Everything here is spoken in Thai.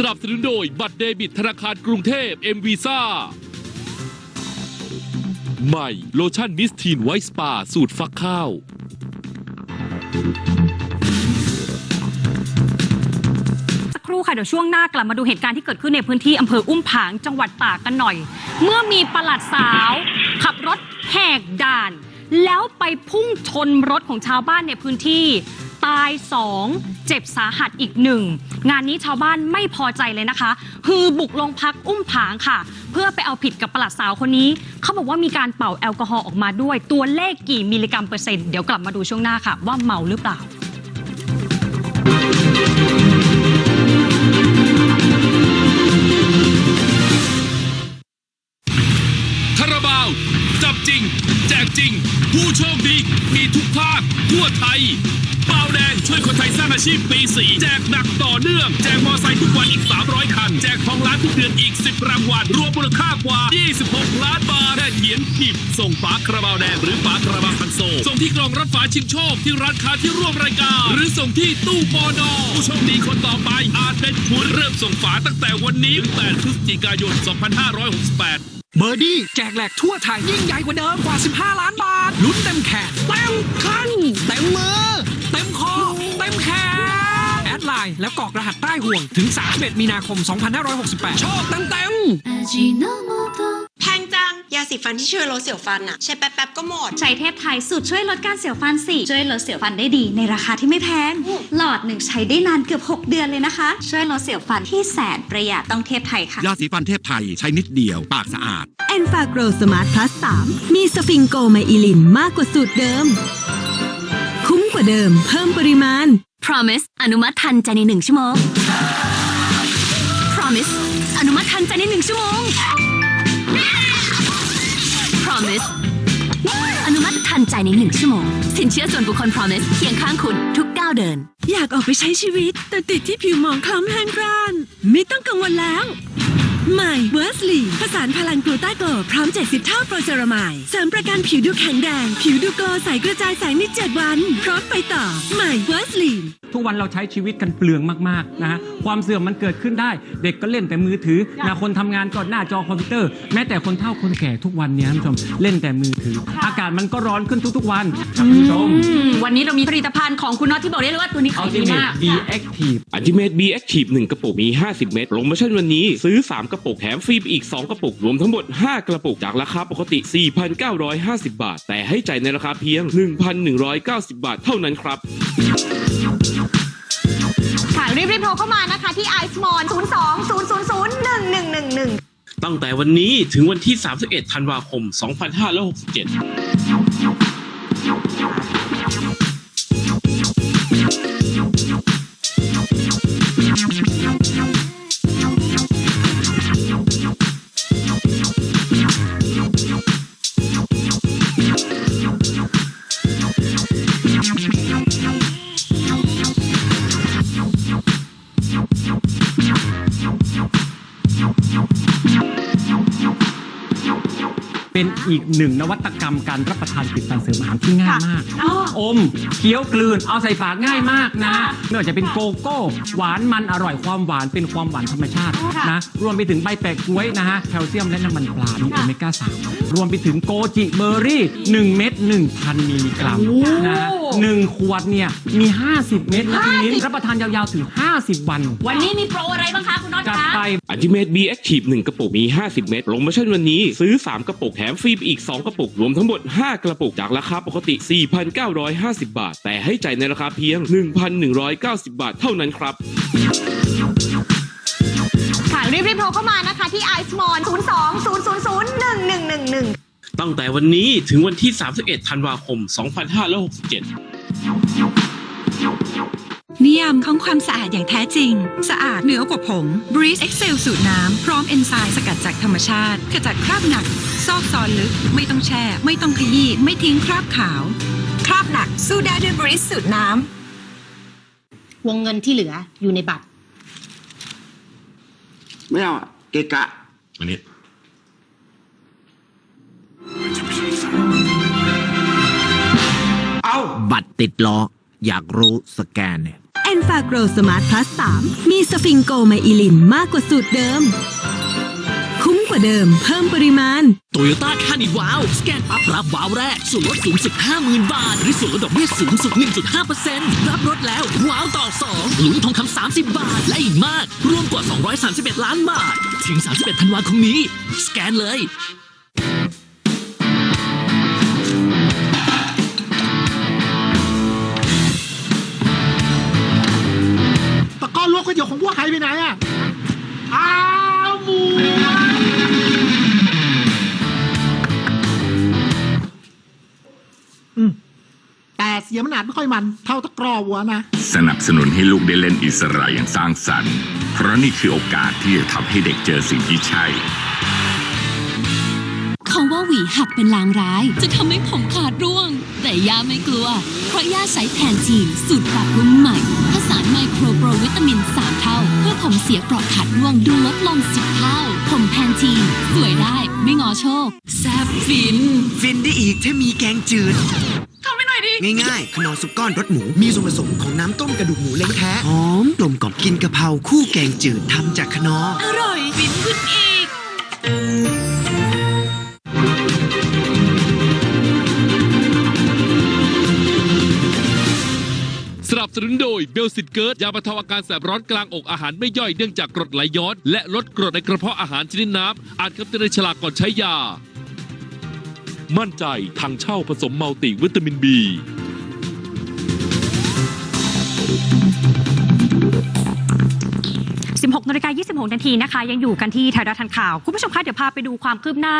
สนับสนุนโดยบัตรเดบิตธนาคารกรุงเทพ m v ซ่าใหม่โลชั่นมิสทีนไวท์สปา สูตรฟักข้าว สักครู่ค่ะ เดี๋ยวช่วงหน้ากลับมาดูเหตุการณ์ที่เกิดขึ้นในพื้นที่อำเภออุ้มผางจังหวัดตากกันหน่อย เมื่อมีประหลัดสาว ขับรถแหกด่าน แล้วไปพุ่งชนรถของชาวบ้านในพื้นที่ ตายสองเจ็บสาหัสอีกหนึ่งงานนี้ชาวบ้านไม่พอใจเลยนะคะ คือบุกลงพักอุ้มผางค่ะ เพื่อไปเอาผิดกับประหลัดสาวคนนี้ เขาบอกว่ามีการเป่าแอลกอฮอล์ออกมาด้วย ตัวเลขกี่มิลลิกรัมเปอร์เซ็นต์เดี๋ยวกลับมาดูช่วงหน้าค่ะ ว่าเมาหรือเปล่า จริง แจกจริง ผู้โชคดีมีทุกภาคทั่วไทยเบาแดงช่วยคนไทยสร้างอาชีพปีสีแจกหนักต่อเนื่อง แจกมอไซค์ทุกวันอีก 300 คัน แจกทองล้านทุกเดือนอีก 10 รางวัล รวมมูลค่ากว่า 26 ล้านบาทแค่เขียนผิดส่งฝาคาราบาวแดงหรือฝาคาราบาวคันโซลส่งที่กล่องรับฝาชิงโชคที่ร้านค้าที่ร่วมรายการ หรือส่งที่ตู้ปอนอผู้โชคดีคนต่อไปอาจเป็นคุณเริ่มส่งฝาตั้งแต่วันนี้8พฤศจิกายน 2568 เบอร์ดี้แจกแหลกทั่วไทยยิ่งใหญ่กว่าเดิมกว่า 15 ล้านบาท ลุ้นเต็มแขนเต็มคันเต็มมือ เต็มคอ เต็มแขน แอดไลน์แล้วกรอกรหัสใต้ห่วงถึง 31 มีนาคม 2568 โชคเต็มเต็ม สีฟันที่ช่วยลดเสียวฟันอะใช้แป๊บๆก็หมด ใช้เทพไทยสูตรช่วยลดการเสียวฟันสิช่วยลดเสียวฟันได้ดีในราคาที่ไม่แพง หลอดหนึ่งใช้ได้นานเกือบ 6 เดือนเลยนะคะ ช่วยลดเสียวฟันที่แสนประหยัดต้องเทพไทยค่ะ ยาสีฟันเทพไทยใช้นิดเดียวปากสะอาดแอนฟาโกรสมาร์ทพลัส3มีสฟิงโกไมอิลินมากกว่าสูตรเดิม คุ้มกว่าเดิม เพิ่มปริมาณ Promise อนุมัติทันใจในหนึ่งชั่วโมง Promise อนุมัติทันใจในหนึ่งชั่วโมง Promise อนุมัติทันใจในหนึ่งชั่วโมง สินเชื่อส่วนบุคคล Promise เคียงข้างคุณทุกก้าวเดิน อยากออกไปใช้ชีวิต แต่ติดที่ผิวหมองคล้ำแห้งกร้าน ไม่ต้องกังวลแล้วใหม่เวอร์สลีผสานพลังกลูต้าโกลพร้อม 70 เท่าโปรเซรามายเสริมประกันผิวดูแข็งแรง ผิวดูโกลใสกระจายแสงใน 7 วัน พร้อมไปต่อใหม่เวอร์สลีทุกวันเราใช้ชีวิตกันเปลืองมากๆนะฮะความเสื่อมมันเกิดขึ้นได้ เด็กก็เล่นแต่มือถือนะคนทำงานก็หน้าจอคอมพิวเตอร์ แม้แต่คนเฒ่าคนแก่ทุกวันเนี้ยท่านผู้ชมเล่นแต่มือถือ อากาศมันก็ร้อนขึ้นทุกๆวันครับคุณผู้ชมอืมวันนี้เรามีผลิตภัณฑ์ของคุณน็อตที่บอกได้เลยว่าตัวนี้ขายดี Ultimate มาก B Active อั t i เม e B Active 1กระปุกมี 50 เม็ดโปรโมชั่นวันนี้ซื้อ 3 กระปุกแถมฟรีไปอีก 2 กระปุกรวมทั้งหมด 5 กระปุกจากราคาปกติ 4,950 บาท แต่ให้จ่ายในราคาเพียง 1,190 บาทเท่านั้นครับค่ะ รีบๆโทรเข้ามานะคะที่ i s m o n 02 000 1111 ตั้งแต่วันนี้ถึงวันที่ 31 ธันวาคม 2567 เป็นอีกหนึ่งนวัตกรรมการรับประทานผลิตภัณฑ์เสริมอาหารที่ง่ายมาก อมเคี้ยวกลืน เอาใส่ปากง่ายมากนะไม่ว่าจะเป็นโกโก้ หวานมันอร่อยความหวานเป็นความหวานธรรมชาตินะรวมไปถึงใบแปะกล้วยนะฮะแคลเซียมและน้ำมันปลามีโอเมก้า 3 รวมไปถึงโกจิเบอร์รี่ 1 เม็ด1,000มิลลิกรัมนะฮะหนึ่งขวดเนี่ยมี 50 เม็ดนะคุณมิ้นรับประทานยาวๆถึง 50 วัน วันนี้มีโปรอะไรบ้างคะคุณน็อตจัดคะไปอั t i เม e B Active 1กระปุกมี 50 เม็ดโปรโมชั่นวันนี้ซื้อ 3 กระปุกแถมฟรีไปอีก 2 กระปุก รวมทั้งหมด 5 กระปุก จากราคาปกติ 4,950 บาท แต่ให้จ่ายในราคาเพียง 1,190 บาทเท่านั้นครับค่ะรีบๆโทรเข้ามานะคะที่ i s m o n 02 000 1111 ตั้งแต่วันนี้ถึงวันที่ 31 ธันวาคม 2567 นิยามของความสะอาดอย่างแท้จริง สะอาดเหนือกว่าผง Breeze Excel สูตรน้ำ พร้อมเอนไซม์สกัดจากธรรมชาติขจัดคราบหนัก ซอกซอนลึก ไม่ต้องแช่ ไม่ต้องขยี้ ไม่ทิ้งคราบขาว คราบหนัก สู้ได้ด้วย Breeze สูตรน้ำ วงเงินที่เหลืออยู่ในบัตร ไม่เอาอะเกะกะ อันนี้ เอา บัตรติดล้อ อยากรู้สแกนเนี่ยแอ นฟาโกรสมาร์ทพลัส 3 มีสฟิงโกไมอิลินมากกว่าสูตรเดิม คุ้มกว่าเดิม เพิ่มปริมาณ โตโยต้าคานิวาวสแกนปั๊บรับว้าวแรก ส่วนลดสูงสุด50,000 บาท หรือส่วนลดดอกเบี้ยสูงสุด 1.5%รับรถแล้ว ว้าวต่อ2ลุ้นทองคำ30 บาท และอีกมาก รวมกว่า 231 ล้านบาท ถึง 31 ธันวาคมนี้ สแกนเลย เสียงมันอาจไม่ค่อยมันเท่าตะกรอวัวนะ สนับสนุนให้ลูกได้เล่นอิสระอย่างสร้างสรรค์ เพราะนี่คือโอกาสที่จะทำให้เด็กเจอสิ่งที่ใช่เขาว่าหวีหักเป็นลางร้าย จะทำให้ผมขาดร่วง แต่ย่าไม่กลัว เพราะย่าใช้แทนทีนสูตรปรับปรุงใหม่ผสานไมโครโปรวิตามิน 3 เท่า เพื่อผมเสียเปราะขาดร่วงดูลดลง10เท่า ผมแพนทีนสวยได้ไม่งอโชค แซบฟิน ฟินได้อีกถ้ามีแกงจืดทำให้หน่ อยดิ ง่ายๆขนมซุปก้อนรสหมู มีส่วนผสมของน้ำต้มกระดูกหมูเล้งแท้หอมกลมกล่อมกินกะเพราคู่แกงจืดทำจากขนออร่อยฟินขึ้นอีกสนับสนุนโดยเบลสิตเกิร์ดยาบรรเทาอาการแสบร้อนกลางอกอาหารไม่ย่อยเนื่องจากกรดไหลย้อน และลดกรดในกระเพาะอาหารชนิดน้ำอ่านคำเตือนในฉลากก่อนใช้ยา มั่นใจทางเช่าผสมมัลติวิตามินบี16นาฬิกา26นาทีนะคะ ยังอยู่กันที่ไทยรัฐทันข่าว คุณผู้ชมคะเดี๋ยวพาไปดูความคืบหน้า